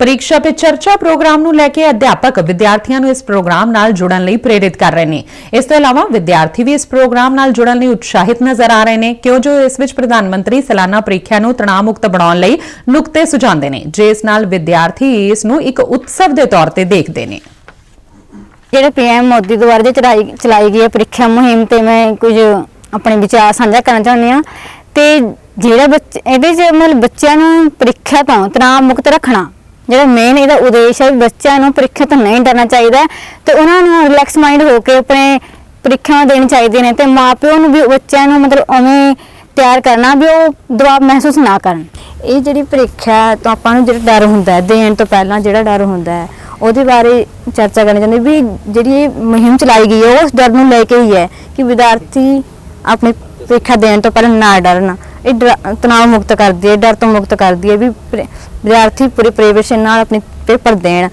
ਪ੍ਰੀਖਿਆ ਪੇ ਚਰਚਾ ਪ੍ਰੋਗਰਾਮ ਨੂੰ ਲੈ ਕੇ ਅਧਿਆਪਕ ਵਿਦਿਆਰਥੀਆਂ ਨੂੰ ਇਸ ਪ੍ਰੋਗਰਾਮ ਨਾਲ ਜੁੜਨ ਲਈ ਪ੍ਰੇਰਿਤ ਕਰ ਰਹੇ ਨੇ। ਇਸ ਤੋਂ ਇਲਾਵਾ ਵਿਦਿਆਰਥੀ ਵੀ ਇਸ ਪ੍ਰੋਗਰਾਮ ਨਾਲ ਜੁੜਨ ਲਈ ਉਤਸ਼ਾਹਿਤ ਨਜ਼ਰ ਆ ਰਹੇ ਨੇ, ਕਿਉਂ ਜੋ ਇਸ ਵਿੱਚ ਪ੍ਰਧਾਨ ਮੰਤਰੀ ਸਾਲਾਨਾ ਪ੍ਰੀਖਿਆ ਨੂੰ ਤਣਾਅ ਮੁਕਤ ਬਣਾਉਣ ਲਈ ਨੁਕਤੇ ਸੁਝਾਉਂਦੇ ਨੇ ਜਿਸ ਨਾਲ ਵਿਦਿਆਰਥੀ ਇਸ ਨੂੰ ਇੱਕ ਉਤਸਵ ਦੇ ਤੌਰ ਤੇ ਦੇਖਦੇ ਨੇ। ਜਿਹੜੇ ਪੀਐਮ ਮੋਦੀ ਦੁਆਰਾ ਜੇ ਚਲਾਈ ਚਲਾਈ ਗਈ ਪ੍ਰੀਖਿਆ ਮੁਹਿੰਮ ਤੇ ਮੈਂ ਕੁਝ ਆਪਣੇ ਵਿਚਾਰ ਸਾਂਝਾ ਕਰਨਾ ਚਾਹੁੰਦੀ ਹਾਂ। ਤੇ ਜਿਹੜਾ ਬੱਚੇ, ਇਹਦੇ 'ਚ ਮਤਲਬ ਬੱਚਿਆਂ ਨੂੰ ਪ੍ਰੀਖਿਆ ਤੋਂ ਤਣਾਅ ਮੁਕਤ ਰੱਖਣਾ ਜਿਹੜਾ ਮੇਨ ਇਹਦਾ ਉਦੇਸ਼ ਹੈ ਵੀ ਬੱਚਿਆਂ ਨੂੰ ਪ੍ਰੀਖਿਆ ਤੋਂ ਨਹੀਂ ਡਰਨਾ ਚਾਹੀਦਾ ਹੈ ਤੇ ਉਹਨਾਂ ਨੂੰ ਰਿਲੈਕਸ ਮਾਈਂਡ ਹੋ ਕੇ ਆਪਣੇ ਪ੍ਰੀਖਿਆਵਾਂ ਦੇਣੀ ਚਾਹੀਦੀਆਂ ਨੇ ਤੇ ਮਾਪਿਓ ਨੂੰ ਵੀ ਬੱਚਿਆਂ ਨੂੰ ਮਤਲਬ ਉਵੇਂ ਤਿਆਰ ਕਰਨਾ ਵੀ ਉਹ ਦਬਾਅ ਮਹਿਸੂਸ ਨਾ ਕਰਨ। ਇਹ ਜਿਹੜੀ ਪ੍ਰੀਖਿਆ ਤੋਂ ਆਪਾਂ ਨੂੰ ਜਿਹੜਾ ਡਰ ਹੁੰਦਾ ਹੈ, ਦੇਣ ਤੋਂ ਪਹਿਲਾਂ ਜਿਹੜਾ ਡਰ ਹੁੰਦਾ ਹੈ, ਉਹਦੇ ਬਾਰੇ ਚਰਚਾ ਕਰਨੀ ਚਾਹੁੰਦੇ ਵੀ ਜਿਹੜੀ ਇਹ ਮੁਹਿੰਮ ਚਲਾਈ ਗਈ ਹੈ, ਉਹ ਉਸ ਡਰ ਨੂੰ ਲੈ ਕੇ ਹੀ ਹੈ ਕਿ ਵਿਦਿਆਰਥੀ ਆਪਣੀ ਪ੍ਰੀਖਿਆ ਦੇਣ ਤੋਂ ਪਹਿਲਾਂ ਨਾ ਡਰਨ। ਇਹ ਡਰ- ਤਣਾਅ ਮੁਕਤ ਕਰਦੀ ਹੈ, ਡਰ ਤੋਂ ਮੁਕਤ ਕਰਦੀ ਹੈ ਵੀ ਵਿਦਿਆਰਥੀ ਪੂਰੇ ਪ੍ਰੇਵੇਸ਼ਨ ਨਾਲ ਆਪਣੀ ਪੇਪਰ ਦੇਣ।